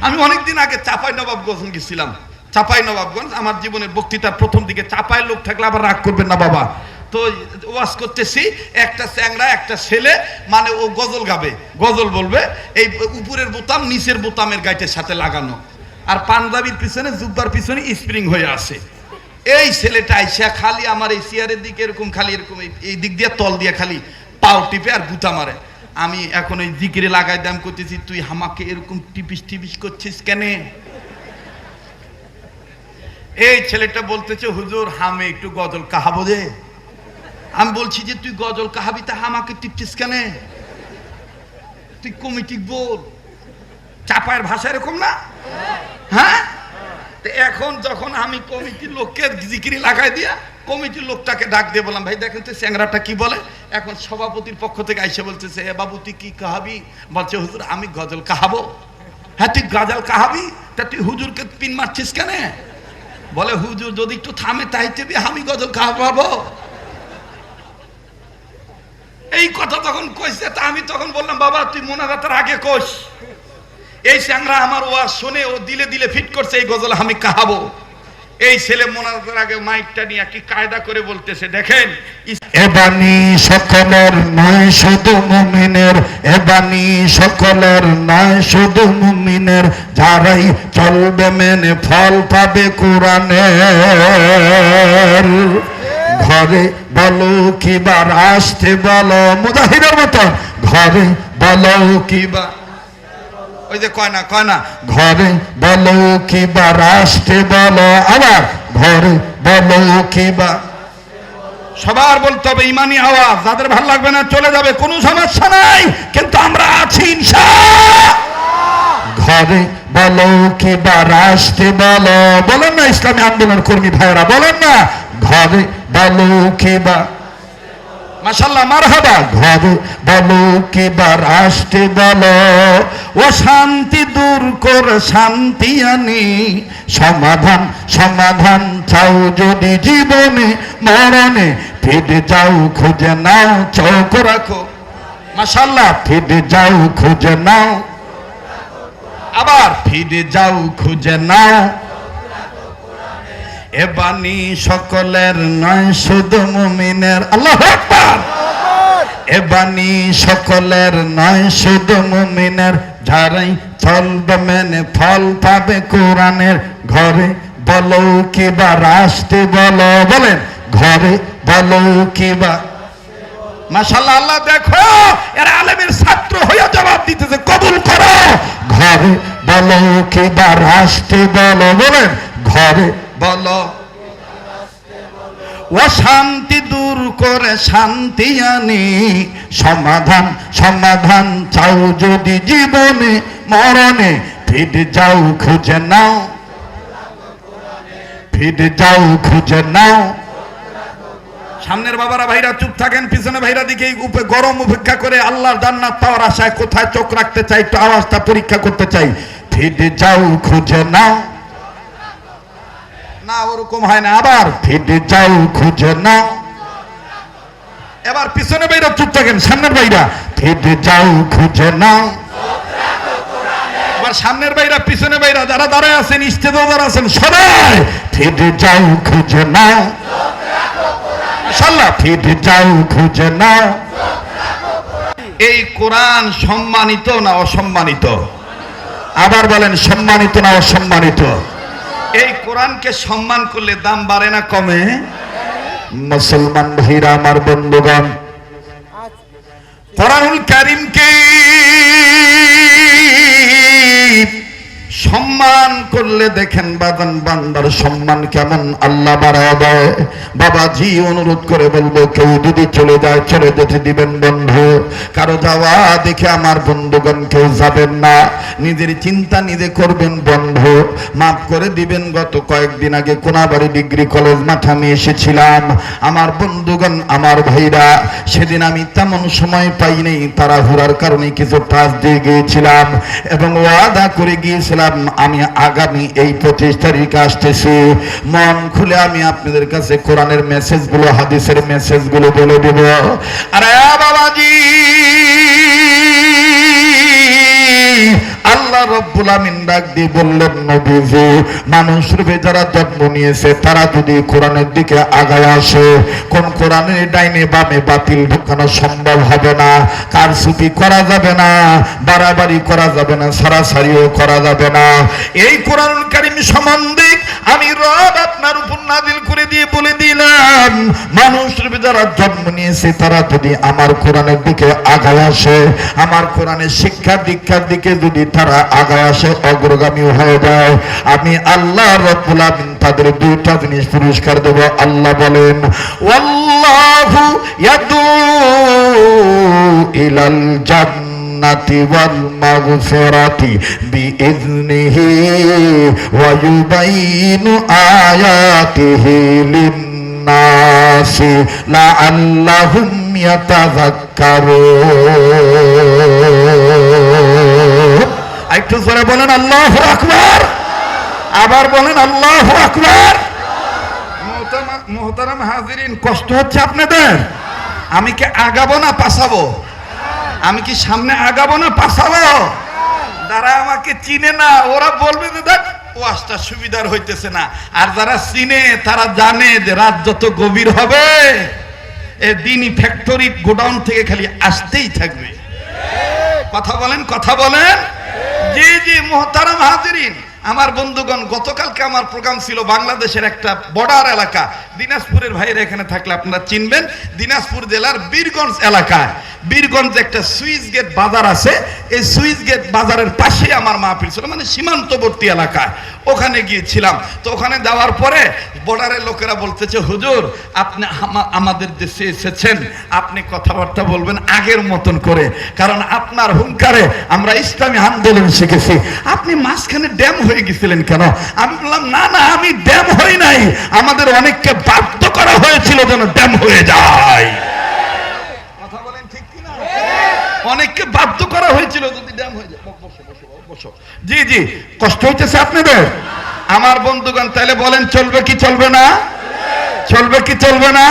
আমি অনেকদিন আগে চাপাই নবাবগঞ্জ গেছিলাম। চাপাই নবাবগঞ্জ, আমার জীবনের বক্তৃতার প্রথম দিকে চাপাই লোক থাকলে আবার রাগ করবেন না বাবা। তো ওয়াজ করতেছি, একটা চ্যাংড়া, একটা ছেলে মানে ও গজল গাবে। গজল বলবে, এই উপরের বোতাম নিচের বোতামের গাইটের সাথে লাগানো। আর পাঞ্জাবির পিছনে, জুব্বার পিছনে স্প্রিং হয়ে আসে এই ছেলেটা আইসা খালি আমার এই চেয়ারের দিকে এরকম, খালি এরকম এই- দিক দিয়ে, তল দিয়ে খালি পাও টিপে আর গুতা মারে। আমি এখন ওই জিকিরে লাগাই দাম করতেছি, তুই আমাকে এরকম টিপিস টিপিস করছিস কেনে? এই ছেলেটা বলতেছে, হুজুর, হামে একটু গজল কাহাবো দে। আমি বলছি যে, তুই গজল কাহাবি তা আমাকে টিপছিস কেনে? তুই কমিটি বল চাপায়ের ভাষা এরকম না? হ্যাঁ? এখন যখন আমি কমিটির লোককে জিকিরি লাগাই দিয়া কমিটির লোকটাকে ডাক দিয়ে বললাম, ভাই, দেখেন তো স্যাংরাটা কি বলে? এখন সভাপতির পক্ষ থেকে আইসে বলতেছে, এ বাবু, তুই কি কাহাবি? বলছে, হুজুর, আমি গজল কাহাবো? হ্যাঁ তুই গজল কাহাবি? তা তুই হুজুরকে পিন মারছিস কেন? বলে, হুজুর, যদি একটু থামে, তাই তেবি আমি গজল কাহাবো এই কথা তখন কইছে, তা আমি তখন বললাম, বাবা, তুই মোনাজাতের আগে কোষ এই স্যাংরা আমার ওয়াজ শুনে ও দিলে দিলে ফিট করছে, এই গজল আমি কাহাবো? এই ছেলে মোনাজাতের আগে মাইকটা নিয়ে কি কায়দা করে বলতেছে, দেখেন? এবানি সকলের নয় শুধু মুমিনের। এবানি সকলের নয় শুধু মুমিনের। যারাই চলবে মেনে ফল পাবে কোরআনের। ঘরে বলো কিবার আসতে বলো, মুজাহিদের মতো ঘরে বলো কিবা ওই যে কয় না কয় না ঘরে বলো কিবার আসতে বলো আবার ঘরে বলো কিবা সবার বলতে হবে ইমানি আওয়াজ যাদের ভালো লাগবে না চলে যাবে কোনো সমস্যা নাই কিন্তু আমরা আছি ইনশা ঘরে বলো কি বা আসতে বলো বলেন না ইসলামী আন্দোলন কর্মী ভাইরা বলেন না ঘরে বলো কি বা মাশাল্লাহ মারহাবা। ঘরে বলো কি বার আসতে বলো ও শান্তি দূর করে শান্তি আনি। সমাধান সমাধান চাও যদি জীবনে মরণে। ফিরে যাও খুঁজে নাও চৌক রাখো। মাশাল্লাহ ফিরে যাও খুঁজে নাও। আবার। ফিরে যাও খুঁজে নাও। এ বাণী সকলের নয়, শুধু মুমিনের। আল্লাহ আকবার! এ বাণী সকলের নয়, শুধু মুমিনের। যারাই চলবে মেনে ফল পাবে কোরআনের। ঘরে বলো কিবা রাষ্ট্রে বলো, বলেন, ঘরে বলো কিবা মাশাল্লাহ আল্লাহ দেখো, এরা আলেমের ছাত্র হয়ে জবাব দিতেছে, কবুল করো। ঘরে বলো কিবা রাষ্ট্রে বলো, বলেন, ঘরে বলো। অশান্তি দূর করে শান্তি আনি। সমাধান সমাধান চাও যদি জীবনে, মরণে। ফিরে যাও, খুঁজে নাও। ফিরে যাও, খুঁজে নাও। সামনের বাবারা ভাইরা চুপ থাকেন, পিছনে ভাইরা দিকে গরম উপেক্ষা করে আল্লাহর জান্নাত পাওয়ার আশায় কোথায় চোখ রাখতে চাই, একটু আওয়াজটা পরীক্ষা করতে চাই। ফিরে যাও, খুঁজে নাও। না ওরকম হয় না। আবার ফিরে যাও খুঁজে নাও এবার পিছনে ভাইরা চুপ থাকেন সামনের বাইরা। ফিরে যাও খুঁজে এবার সামনের ভাইরা পিছনে ভাইরা যারা দাঁড়ায় আছেন ইস্তেদা যারা আছেন সবাই ফিরে যাও খুঁজে মাশাল্লাহ ফিরে যাও খুঁজে নাও এই কোরআন সম্মানিত না অসম্মানিত? আবার বলেন সম্মানিত না অসম্মানিত? এই কোরআনকে সম্মান করলে দাম বাড়ে না কমে? মুসলমান ভাইরা আমার বন্ধুগণ কোরআনুল কারিমকে সম্মান করলে দেখেন বাগান বান্দার সম্মান কেমন আল্লাহ বাড়ায় দেয়। বাবাজি অনুরোধ করে বলব, কেউ যদি চলে যায় চলে যেতে দিবেন বন্ধু। কারও যাওয়া দেখে আমার বন্ধুগণ কেউ যাবেন না। নিজের চিন্তা নিজে করবেন বন্ধু। মাফ করে দিবেন, গত কয়েকদিন আগে কোনাবাড়ি ডিগ্রি কলেজ মাঠে আমি এসেছিলাম। আমার বন্ধুগণ, আমার ভাইরা, সেদিন আমি তেমন সময় পাইনি তারা ঘোরার কারণে কিছু টাচ দিয়ে গিয়েছিলাম এবং ওয়াদা করে গিয়েছিলাম আমি আগামী এই পঁচিশ তারিখে আসতেছি। মন খুলে আমি আপনাদের কাছে কোরআনের মেসেজগুলো হাদিসের মেসেজগুলো বলে দেব। আরে বাবাজি! আল্লাহ রব্বুল আমিন ডাক দিয়ে বললেন, নবীজি মানুষ রূপে যারা জন্ম নিয়েছে, তারা যদি কোরআনের দিকে আগায় আসে, কোন কোরআনের ডাইনে বামে বাতিল ঢুকানো সম্ভব হবে না? কার সুপি করা যাবে না, বাড়াবাড়ি করা যাবে না, সারাসারিও করা যাবে না। এই কোরআন কারিম সম্বন্ধে আমি রব আপনার উপর নাজিল করে দিয়ে বলে দিলাম মানুষ রূপে যারা জন্ম নিয়েছে, তারা যদি আমার কোরআনের দিকে আগায় আসে, আমার কোরআনের শিক্ষা দীক্ষার দিকে যদি তারা আগায় আসে অগ্রগামী হয়ে যায়। আমি আল্লাহ রব্বুল তাদের দুইটা জিনিস পুরস্কার দেব, আল্লাহ বলেন, ওয়াল্লাহু ইয়াদু ইলাল জান্নাতি ওয়াল মাগফিরাতি বিইذنিহি ওয়া ইউবাইনু আয়াতিহি লিন-নাসি লাআল্লাহুম ইয়াতাযাক্কারুন। একটু জোরে বলেন আল্লাহু আকবার। আবার বলেন আল্লাহু আকবার। মোহতারাম- হাজিরিন, কষ্ট হচ্ছে আপনাদের? আমি কি আগাবো না পাসাবো আমি কি সামনে আগাবো না পাসাবো যারা আমাকে চিনে না, ওরা বলবে যে দেখ, ওয়াজটা সুবিধার হইতেছে না। আর যারা চিনে, তারা জানে যে রাত যত গভীর হবে দিনই ফ্যাক্টরি গোডাউন থেকে খালি আসতেই থাকবে। কথা বলেন কথা বলেন। জি জি, মোহতারাম হাজিরিন, আমার বন্ধুগণ, গতকালকে আমার প্রোগ্রাম ছিল বাংলাদেশের একটা বর্ডার এলাকা। দিনাজপুরের ভাইরা এখানে থাকলে আপনারা চিনবেন। দিনাজপুর জেলার বীরগঞ্জ এলাকায়। বীরগঞ্জ একটা সুইচ গেট বাজার আছে। এই সুইচ গেট বাজারের পাশে আমার মাহফিল ছিল মানে সীমান্তবর্তী এলাকায়। ওখানে গিয়েছিলাম। তো ওখানে যাওয়ার পরে বর্ডারের লোকেরা বলতেছে, হুজুর, আপনি আমাদের দেশে এসেছেন। আপনি কথাবার্তা বলবেন আগের মতন করে। কারণ আপনার হুঙ্কারে আমরা ইসলামী আন্দোলন শিখেছি। আপনি মাঝখানে ড্যাম হয়ে গেছিলেন কেন? আমি বললাম, না না, আমি ড্যাম হই নাই। আমাদের অনেককে বাধ্য করা হয়েছিল যেন ড্যাম হয়ে যায় কথা বলেন ঠিক কিনা অনেককে বাধ্য করা হয়েছিল যদি ড্যাম হয়ে যায়। বসো। জি জি, কষ্ট হইতেছে আপনাদের? আমার বন্ধুগণ তাহলে বলেন, চলবে কি চলবে না? চলবে কি চলবে না?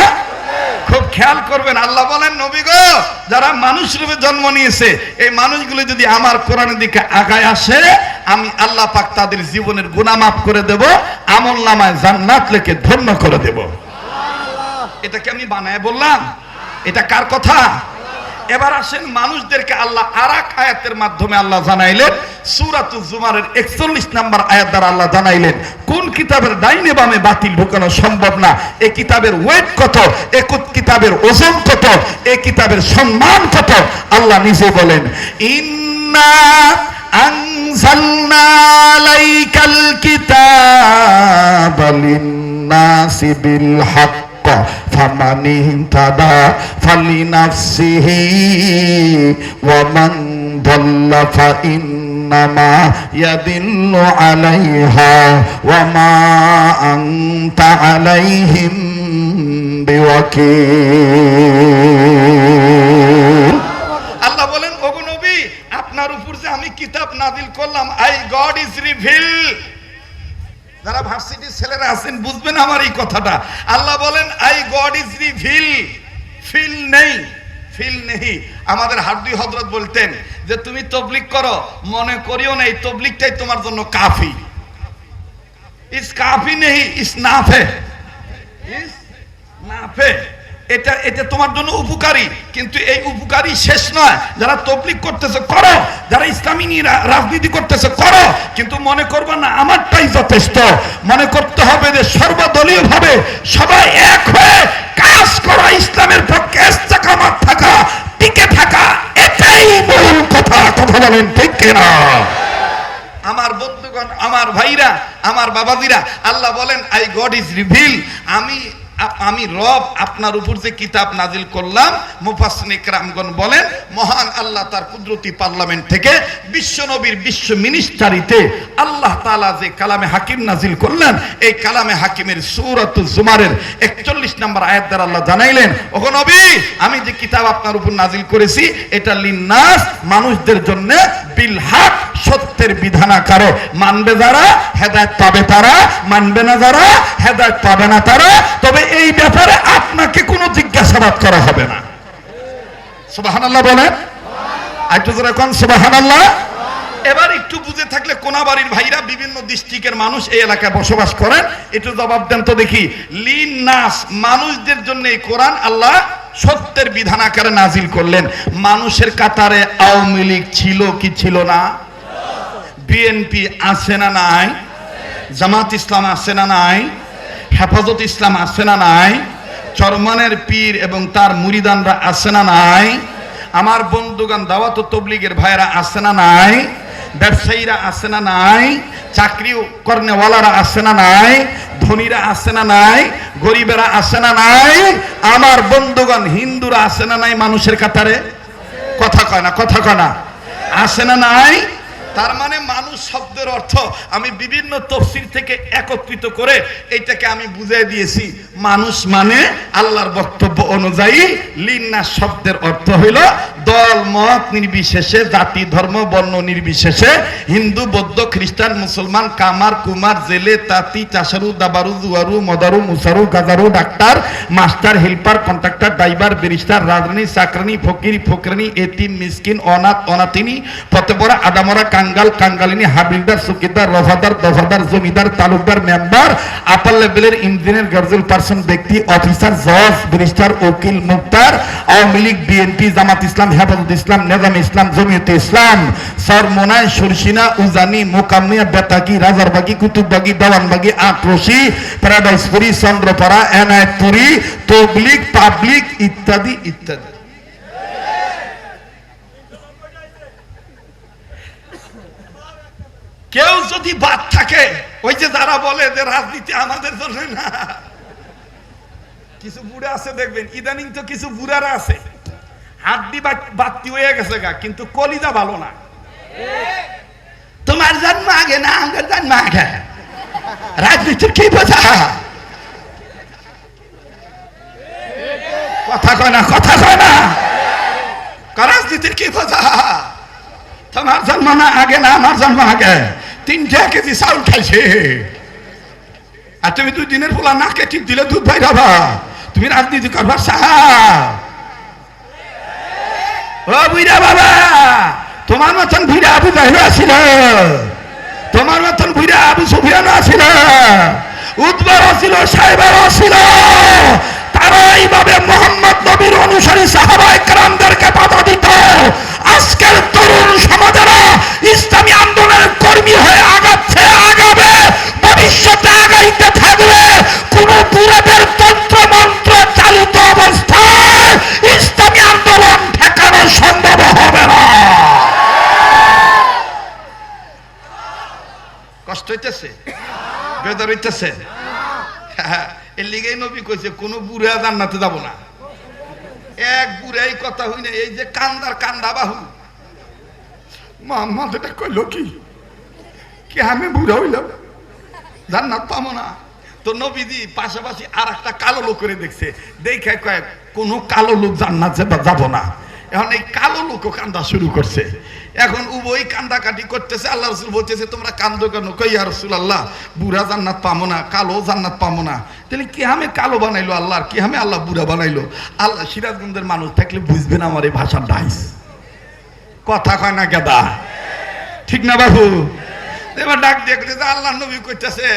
খুব খেয়াল করবেন, আল্লাহ বলেন, নবী গো, যারা মানুষ রূপে জন্ম নিয়েছে, এই মানুষগুলো যদি আমার কোরআনের দিকে আগায় আসে, আমি আল্লাহ পাক তাদের জীবনের গুনাহ মাফ করে দেব, আমল নামায় জান্নাত লেখে ধন্য করে দেব। এটা কি আমি বানায় বললাম? এটা কার কথা? এবার আসেন মানুষদেরকে আল্লাহ আরাক আয়াতের মাধ্যমে আল্লাহ জানাইলেন, সুরাতু জুমারের একচল্লিশ নাম্বার আয়াত দ্বারা আল্লাহ জানাইলেন, কোন কিতাবের ডাইনে বামে বাতিল ঢুকানো সম্ভব না? এই কিতাবের ওয়েট কত? এ কিতাবের ওজন কত? এই কিতাবের সম্মান কত? আল্লাহ নিজে বলেন, ইন্না আনজালনা আলাইকাল কিতাবা লিন-নাসি বিল হক فمن اهتدى فلنفسه ومن ضل فإنما يدل عليها وما أنت عليهم بوكيل আল্লাহ বলেন ওগো নবী আপনার উপর যে আমি কিতাব নাজিল করলাম আই গড ইজ রিভিল যারা ভার্সিটির ছেলেরা আছেন, বুঝবেন আমার এই কথাটা। আল্লাহ বলেন, I God is reveal, feel নেই ফিল নেই আমাদের হার্দি হজরত বলতেন যে, তুমি তবলিক করো, মনে করিও না, এই তবলিকটাই তোমার জন্য কাফি। ইস কাফি নেই ইস নাফে। ইস নাফে। এটা এটা তোমার জন্য উপকারী। কিন্তু এই উপকারী শেষ নয়। যারা তবলিক করতেছে, করো। যারা ইসলামী রাজনীতি করতেছে, করো। কিন্তু মনে করবে না, আমারটাই যথেষ্ট। মনে করতে হবে যে সর্বদলীয় ভাবে সবাই এক হয়ে কাজ করা, ইসলামের পক্ষে থাকা, টিকে থাকা, এটাই মূল কথা। কথা বলেন ঠিক কিনা? আমার বন্ধুগণ, আমার ভাইরা, আমার বাবাজিরা, আল্লাহ বলেন আই গড ইজ রিভিল আমি আমি রব আপনার উপর যে কিতাব নাজিল করলাম মুফাসনিক রামগণ বলেন, মহান আল্লাহ তার কুদরতি পার্লামেন্ট থেকে বিশ্ব নবীর বিশ্ব মিনিস্টারিতে আল্লাহ তাআলা যে কালামে হাকিম নাজিল করলেন, এই কালামে হাকিমের সূরাত জুমারের 41 নম্বর আয়াত দ্বারা আল্লাহ জানাইলেন, ওগো নবী, আমি যে কিতাব আপনার উপর নাজিল করেছি, এটা লিন্নাস মানুষদের জন্য বিল হক সত্যের বিধান আকারে। মানবে যারা, হেদায়ত পাবে তারা। মানবে না যারা, হেদায়ত পাবে না তারা। তবে এই ব্যাপারে আপনাকে কোনো জিজ্ঞাসাবাদ করা হবে না। সুবাহান আল্লাহ বলেন। একটু জোরে কোন সুবাহান এবার একটু বুঝে থাকলে কোনাবাড়ির ভাইরা বিভিন্ন ডিস্ট্রিক্টের মানুষ এই এলাকায় বসবাস করেন। একটু জবাব দেন তো দেখি। লিন নাস মানুষদের জন্য এই কোরআন আল্লাহ সত্যের বিধান আকারে নাজিল করলেন। মানুষের কাতারে আওয়ামী লীগ ছিল কি ছিল না? বিএনপি আছে না নাই? জামাত ইসলাম আছে না নাই? হেফাজত ইসলাম আছে না নাই? চরমানের পীর এবং তার মুরিদানরা আছে না নাই? আমার বন্ধুগান দাওয়াত তবলিগের ভাইরা আছে না নাই? ব্যবসায়ীরা আছে না নাই? চাকরি কর্নেওয়ালারা আছে না নাই? ধনীরা আছে না নাই? গরিবেরা আছে না নাই? আমার বন্ধুগণ হিন্দুরা আছে না নাই মানুষের কাতারে? কথা কয় না, কথা কয় না। আছে না নাই? তার মানে মানুষ শব্দের অর্থ আমি বিভিন্ন তফসির থেকে একত্রিত করে এইটাকে আমি বুঝিয়ে দিয়েছি। মানুষ মানে আল্লাহর বক্তব্য অনুযায়ী লিন্না শব্দের অর্থ হইল দল, মত নির্বিশেষে, জাতি, ধর্ম, বর্ণ নির্বিশেষে, হিন্দু, বৌদ্ধ, খ্রিস্টান, মুসলমান, কামার, কুমার, জেলে, তাঁতি, চাষারু, দাবারু, জুয়ারু, মদারু, মুসারু, গাজারু, doctor, master, helper, contractor, driver, barrister রাজরানী চাকরানি, ফকির, ফকরানি, এতিম, মিসকিন, অনাথ, অনাথিনী পতেবরা আদামরা, কাঙ্গাল, কাঙ্গালিনী, হাবিলদার, সুকিদার, রফাদার, দফাদার, জমিদার, তালুকদার, মেম্বার, আপার লেভেলের ইঞ্জিনিয়ার, গার্জেল পার্সন, ব্যক্তি, অফিসার, জজ, ব্যারিস্টার, উকিল, মুক্তার, আওয়ামী লীগ, বিএনপি, জামাত ইসলাম হেফাজত ইসলাম নেজাম ইসলাম, জমিয়তে ইসলাম, সরমোনায় সরসিনা, উজানি মোকামিয়া বেতাকি রাজারবাগি, কুতুববাগি, দেওয়ানবাগি, আক্রোশী প্যারাডাইসপুরি চন্দ্রপাড়া এনায়তপুরি তবলিগ পাবলিক ইত্যাদি ইত্যাদি। কেউ যদি বাদ থাকে, ওই যে যারা বলে যে রাজনীতি আমাদের জন্য না, কিছু বুড়া আছে দেখবেন, ইদানিং তো কিছু বুড়ারা আছে। হাড্ডি বাত্তি হয়ে গেছে গা, কিন্তু কলিজা ভালো না। তোমার জন্ম আগে না, আমার জন্ম আগে। রাজনীতির কি বোঝা? কথা কয় না, কথা কয় না। রাজনীতির কি বোঝা? তোমার জন্ম না আগে না, আমার জন্ম আগে। তিনটা কেজি চাউল খাইছে। আর তুমি দুই দিনের পোলা নাকে ঠিক দিলে দুধ ভাই যাবা তুমি রাজনীতি করবার সাহা ও বুইরা বাবা, তোমার মতন বুইরা আবু জাহির আসিল। তোমার মতন বুইরা আবু সুফিয়ান আসিল। উদ্বার আসিল সাহেবের আসিল। তারা এইভাবে মোহাম্মদ নবীর অনুসারী সাহাবাই কারামদেরকে বাধা দিত। আজকের তরুণ সমাজেরা ইসলামী আন্দোলনের কর্মী হয়ে আগাচ্ছে। হইতেছে এর লিগেই নবী কইছে, কোনো বুড়া জান্নাতে যাব না। এক বুড়াই কথা হই না, এই যে কান্দার কান্দা বাহু। মোহাম্মদ এটা কইল কি? কি আমি বুড়া হইলাম? জান্নাত পাবো না। তো নবীদি পাশাপাশি আর একটা কালো লোক করে দেখছে। দেখে কয়, কোনো কালো লোক জান্নাত যাব না। এখন এই কালো লোকও কান্দা শুরু করছে। এখন উভয় কান্দাকাটি করতেছে, আল্লাহ রসুল বলতেছে, তোমরা কান্দো কেন? কই আর রসুল আল্লাহ বুড়া জান্নাত পাবো না, কালো জান্নাত পাবো না। তাহলে কি আমি কালো বানাইলো আল্লাহ, আর কি আমি আল্লাহ বুড়া বানাইলো? আল্লাহ সিরাজগঞ্জের মানুষ থাকলে বুঝবেন আমার এই ভাষার ডাইস। কথা কয় না গেদা। ঠিক না বাবু? এবার ডাক দেখতে আল্লাহ নবী করতেছে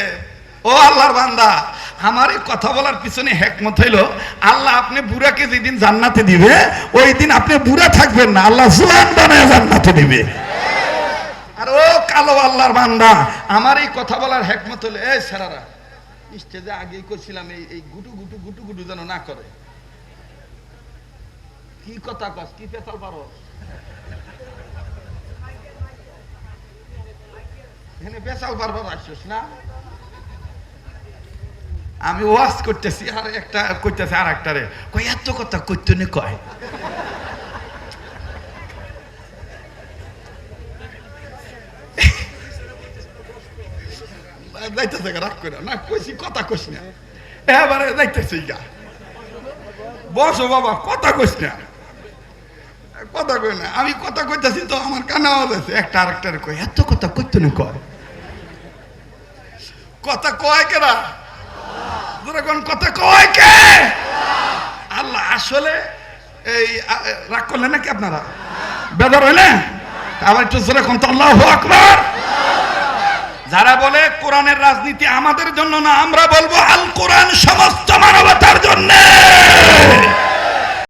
ও আল্লাহর বান্দা আমার এই কথা বলার পিছনে হেকমত হইল, আল্লাহ আপনি বুড়াকে যেদিন জান্নাতে দিবে, ওই দিন আপনি বুড়া থাকবেন না, আল্লাহ জুয়ান বানায় জান্নাতে দিবে। আর ও কালো আল্লাহর বান্দা, আমার এই কথা বলার হেকমত হলো এই সারারা, স্টেজে আগেই করছিলাম এই এই গুটু গুটু গুটু গুটু যেন না করে। কি কথা কস, কি পেতাল পারো? এখানে বেচাল বারবার আসছিস না? আমি ওয়াজ করতেছি, আর একটা করতেছে আর একটারে কই এত কথা করতে কথা না। এবারে বসো বাবা, কথা না। কথা কই না, আমি কথা তো, আমার কানে আওয়াজ আছে। একটা আরেকটার কই এত কথা কইতে না কয়? কথা কয় কেনা যখন কথা কয় কে? আল্লাহ আসলে এই রাগ করলেন নাকি আপনারা? বেদর হইলে আবার একটু জোরে কোন আল্লাহ আকবার। যারা বলে কোরআনের রাজনীতি আমাদের জন্য না, আমরা বলব আল কোরআন সমস্ত মানবতার